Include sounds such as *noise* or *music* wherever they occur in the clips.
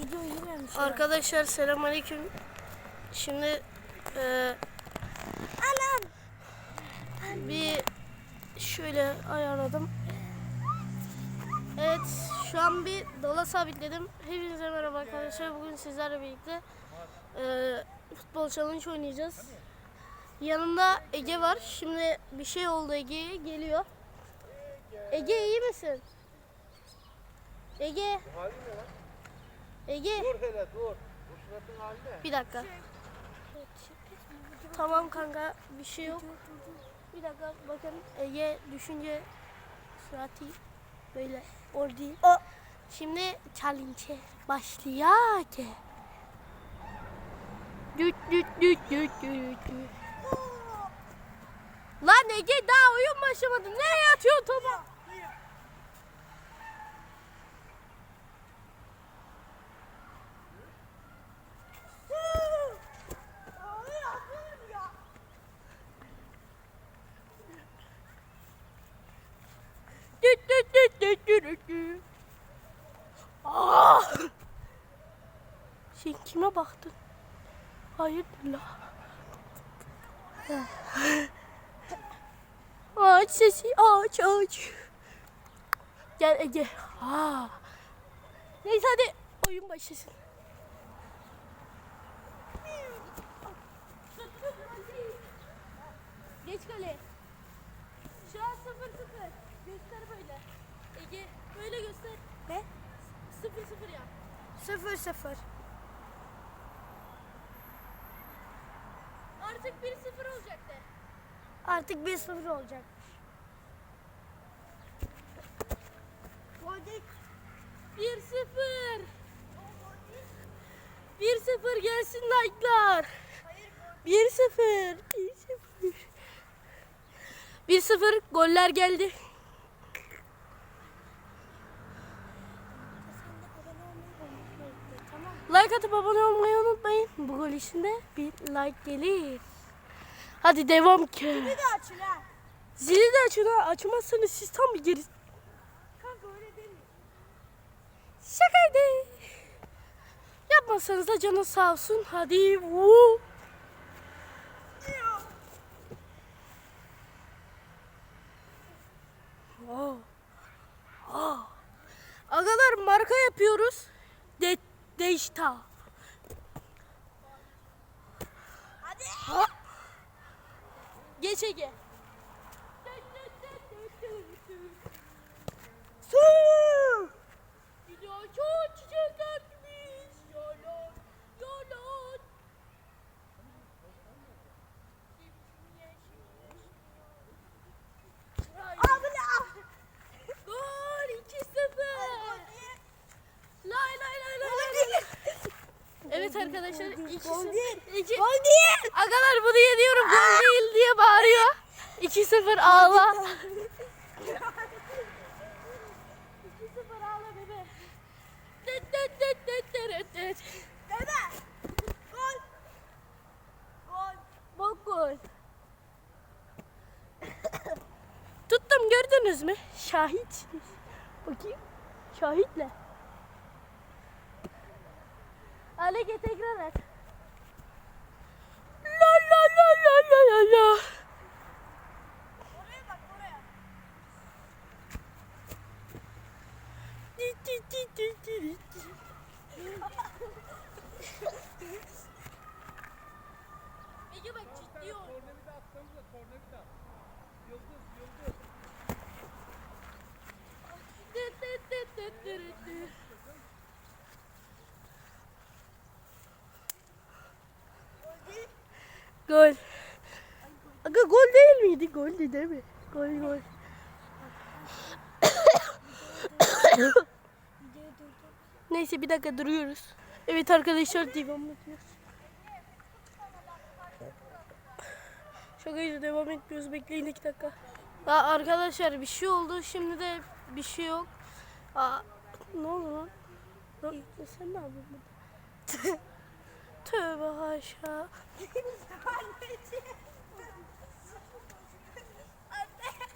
Video. Arkadaşlar selamünaleyküm. Şimdi e, Anam. bir şöyle ayarladım. Evet şu an bir dola sabitledim. Hepinize merhaba arkadaşlar. Bugün sizlerle birlikte e, futbol challenge oynayacağız. Yanımda Ege var. Şimdi bir şey oldu Ege'ye geliyor. Ege iyi misin? Ege. Ege. Dur hele dur. Bu suratın hali ne? Bir dakika. Tamam kanka bir şey yok. Bir dakika bakın Ege düşünce surati böyle or değil. O. Şimdi challenge başlıyor ki. Düt düt düt düt düt düt. Lan Ege daha oyun başlamadı. Nereye atıyorsun topu? Düt düt düt düt düt düt düt. Ah! Kime baktın? Hayırdır la? Aç sesi aç aç. Gel Ege. Aa. Neyse hadi oyun başlasın. Geç kale. Şu an sıfır sıfır. Göster böyle. Ege böyle göster. Ne? Sıfır sıfır yap. Sıfır sıfır. Artık bir sıfır olacak de. Artık bir sıfır olacak. Goldik. Bir sıfır. Bir sıfır gelsin like'lar. Bir sıfır. Bir sıfır. Bir sıfır goller geldi. Like atıp abone olmayı unutmayın. Bu gol içinde bir like gelir. Hadi devam ki. Bir de açın ha. Zili de açın ha. Açmazsanız siz tam bir geri... Kanka öyle değil mi? Şakaydı. Yapmasanız da canın sağ olsun. Hadi vuu. Deşta. Hadi. Ha. Geç Ege. Su. İlaço çiçek atmış. Arkadaşlar Gol 2-0. değil. İki- Gol değil. Agalar bunu yediyorum gol değil diye bağırıyor. 2-0 ağla. 2-0 ağla bebe. Dıt dıt dıt dıt dıt dıt. Dede. Gol. Gol. Bok gol. Tuttum gördünüz mü? Şahit. Bakayım. Şahitle. Alege tekrar et. La la la la la la la. Goldü değil mi? Gol gol. Neyse bir dakika duruyoruz. Evet arkadaşlar devam ediyoruz. Şakaydı devam etmiyoruz. Bekleyin iki dakika. Aa, arkadaşlar bir şey oldu. Şimdi de bir şey yok. Aa, ne oldu lan? Lan, sen ne yapıyorsun burada? Tövbe haşa. *laughs* Anneciğim. Anne.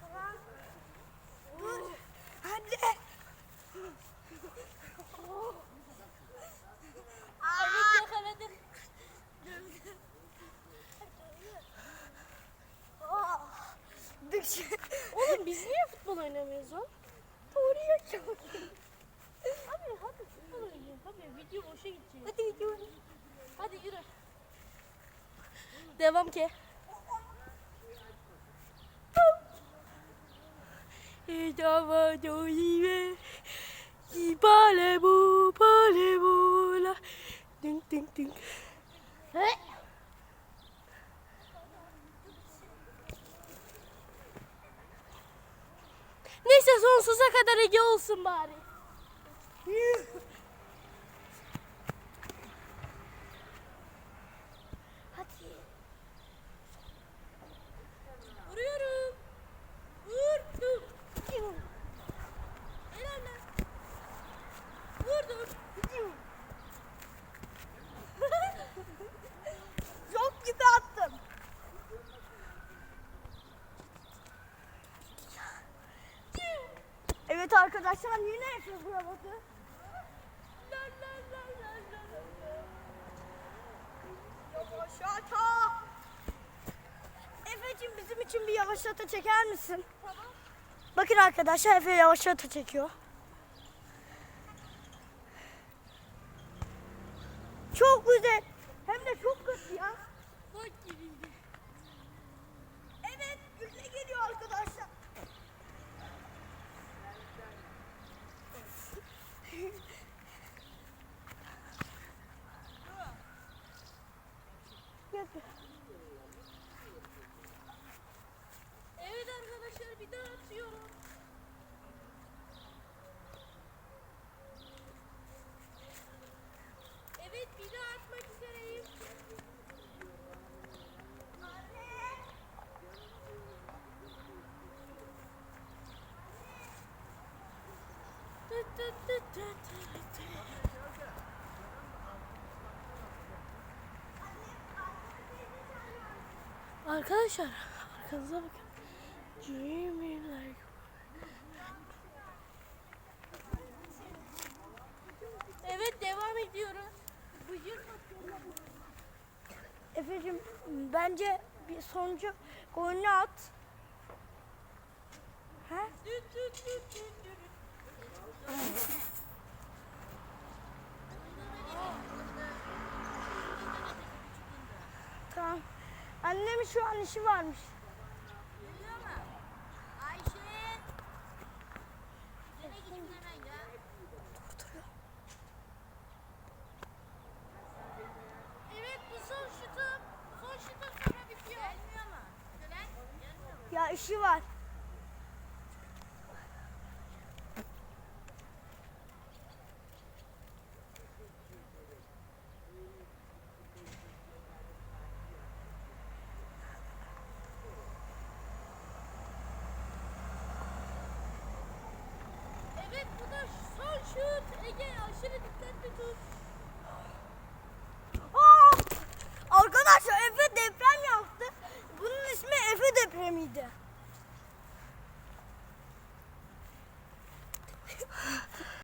Tamam. Büyük. *laughs* Oğlum biz niye futbol oynamıyoruz lan? Doğru yaşamak. Abi hadi futbol oynayalım. Hadi video boşa gidecek. Hadi gidiyoruz. Hadi yürü. Devam ki. Estava olive, y parlez-vous, parlez-vous là. Ding ding ding. Hey. Neyse sonsuza kadar Ege olsun bari. *laughs* Hadi. Vuruyorum. Vurdum. Helal lan. Vurdum. Çok gibi attım. Evet arkadaşlar yine Vuramadı. La la la la la la. Yavaşlata. Efe'cim bizim için bir yavaşlata çeker misin? Tamam. Bakın arkadaşlar Efe yavaşlata çekiyor. Çok güzel. Hem de çok kötü ya. Bak girildi. Evet, gülle geliyor arkadaşlar. Evet arkadaşlar bir daha atıyorum. Evet bir daha atmak üzereyim. Tı tı tı tı tı Arkadaşlar arkanıza bakın. Dreaming like Evet devam ediyoruz. Bıcır Efe'cim bence bir sonuncu golünü at. Ha? Tamam. Annemin şu an işi varmış. Geliyor mu? Şut Ege aşırı dikkatli tut. Ah! Arkadaşlar Efe deprem yaptı. Bunun ismi Efe depremiydi.